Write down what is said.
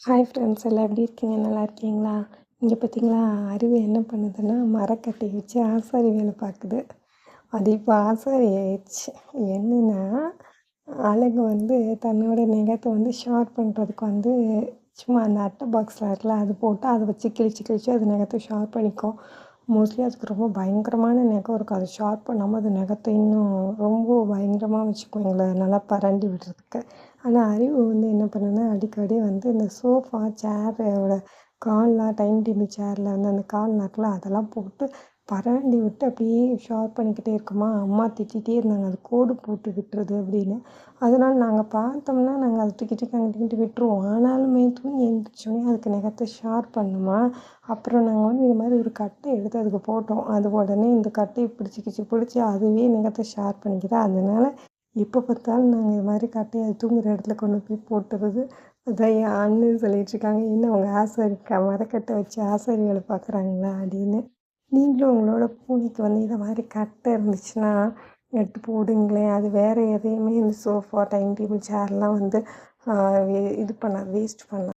Hi friends எல்லாம் எப்படி இருக்கீங்க? நல்லா இருக்கீங்களா? இங்கே பார்த்தீங்களா அருவி என்ன பண்ணுதுன்னா மரக்கட்டை வச்சு ஆசாரி வேலை பார்க்குது அது இப்போ ஆசாரி ஆயிடுச்சு. என்னென்னா அழகு வந்து தன்னோட நெகத்தை வந்து ஷார்ட் பண்ணுறதுக்கு வந்து சும்மா அந்த அட்டை பாக்ஸில் இருக்கல அது போட்டு அதை வச்சு கிழிச்சு கிழிச்சு அது நெகத்தை ஷார்ப் பண்ணிக்கும். மோஸ்ட்லி அதுக்கு ரொம்ப பயங்கரமான நெகம் இருக்கும் அது ஷார்ப் பண்ணாமல் அது நெகத்தை இன்னும் ரொம்ப பயங்கரமாக வச்சுக்கும் எங்களை நல்லா பரண்டி விடுறதுக்கு. ஆனால் அறிவு வந்து என்ன பண்ணுன்னா அடிக்கடி வந்து இந்த சோஃபா சேரோட கால்லாம் டைம் டேபிள் சேரில் வந்து அந்த கால் இருக்குல்ல அதெல்லாம் போட்டு பரண்டி விட்டு அப்படியே ஷார்ப் பண்ணிக்கிட்டே இருக்குமா? அம்மா திட்டிகிட்டே இருந்தாங்க. அது கோடு போட்டு விட்டுறது அப்படின்னு. அதனால் நாங்கள் பார்த்தோம்னா நாங்கள் அதை தூக்கி தூக்கி அங்கிட்டு இங்கிட்டு விட்டுருவோம். ஆனாலுமே தூங்கி எழுந்திரிச்சோடனே அதுக்கு நகத்தை ஷார்ப் பண்ணுமா? அப்புறம் நாங்கள் வந்து இது மாதிரி ஒரு கட்டை எடுத்து அதுக்கு போட்டோம். அது உடனே இந்த கட்டையை பிடிச்சிக்கிச்சு பிடிச்சி அதுவே நகத்தை ஷார்ப் பண்ணிக்கிது. அதனால் எப்போ பார்த்தாலும் நாங்கள் இது மாதிரி கட்டையை அது தூங்குகிற இடத்துல கொண்டு போய் போட்டுறது அதான் என் அண்ணன் சொல்லிகிட்ருக்காங்க என்ன அவங்க ஆசாரி மரக்கட்டை வச்சு ஆசாரி வேலை பார்க்குறாங்களா அப்படின்னு. நீங்களும் உங்களோட பூனைக்கு வந்து இதை மாதிரி கட்டை இருந்துச்சுன்னா எடுத்து போடுங்களேன். அது வேறு எதையுமே இந்த சோஃபா டைனிங் டேபிள் சேர்லாம் வந்து இது பண்ண வேஸ்ட் பண்ண